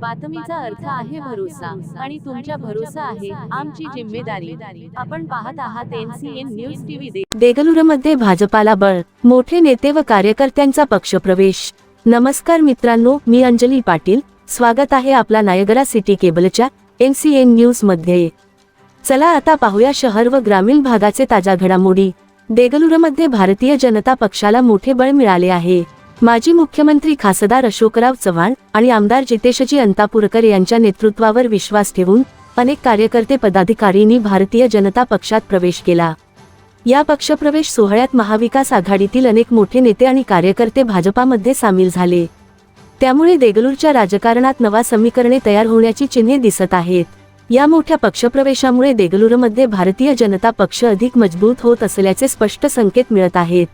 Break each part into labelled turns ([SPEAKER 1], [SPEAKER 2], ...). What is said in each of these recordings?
[SPEAKER 1] बातमीचा अर्थ आहे भरोसा आणि तुमच्या भरोसा आहे आमची जिम्मेदारी. आपण पाहत आहात एनसीएन न्यूज टीव्ही
[SPEAKER 2] देगलूरमध्ये भाजपाला बळ मोठे नेते व कार्यकर्त्यांचा पक्षप्रवेश. नमस्कार मित्रांनो मी अंजली पाटील. स्वागत आहे आपला नायगरा सिटी केबलच्या एनसीएन न्यूजमध्ये चला आता पाहूया शहर व ग्रामीण भागाचे ताज्या घडामोडी. देगलूरमध्ये भारतीय जनता पक्षाला मोठे बळ मिळाले आहे. माजी मुख्यमंत्री खासदार अशोकराव चव्हाण आणि आमदार जितेशजी अंतापूरकर यांच्या नेतृत्वावर विश्वास ठेवून अनेक कार्यकर्ते पदाधिकारींनी भारतीय जनता पक्षात प्रवेश केला. या पक्षप्रवेश सोहळ्यात महाविकास आघाडीतील अनेक मोठे नेते आणि कार्यकर्ते भाजपामध्ये सामील झाले. त्यामुळे देगलूरच्या राजकारणात नवा समीकरणे तयार होण्याची चिन्हे दिसत आहेत. या मोठ्या पक्षप्रवेशामुळे देगलूरमध्ये भारतीय जनता पक्ष अधिक मजबूत होत असल्याचे स्पष्ट संकेत मिळत आहेत.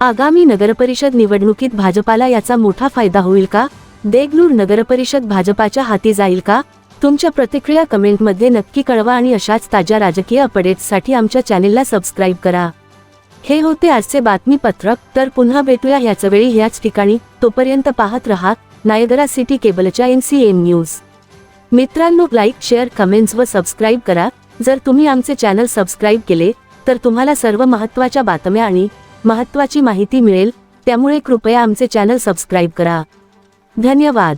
[SPEAKER 2] आगामी नगरपरिषद निवडणुकीत भाजपाला याचा मोठा फायदा होईल का? देगलूर नगरपरिषद भाजपाच्या हाती जाईल का? तुमच्या प्रतिक्रिया कमेंटमध्ये नक्की कळवा आणि अशाच ताज्या राजकीय अपडेट्ससाठी आमच्या चॅनेलला सबस्क्राईब करा. हे होते आजचे बातमीपत्रक. तर पुन्हा भेटूया ह्याच वेळी ह्याच ठिकाणी. तोपर्यंत पाहत रहा नायगरा सिटी केबलच्या एन सी एन न्यूज. मित्रांनो लाईक शेअर कमेंट्स व सबस्क्राईब करा. जर तुम्ही आमचे चॅनल सबस्क्राईब केले तर तुम्हाला सर्व महत्त्वाच्या बातम्या आणि महत्त्वाची माहिती मिळेल त्यामुळे कृपया आमचे चॅनल सबस्क्राईब करा. धन्यवाद.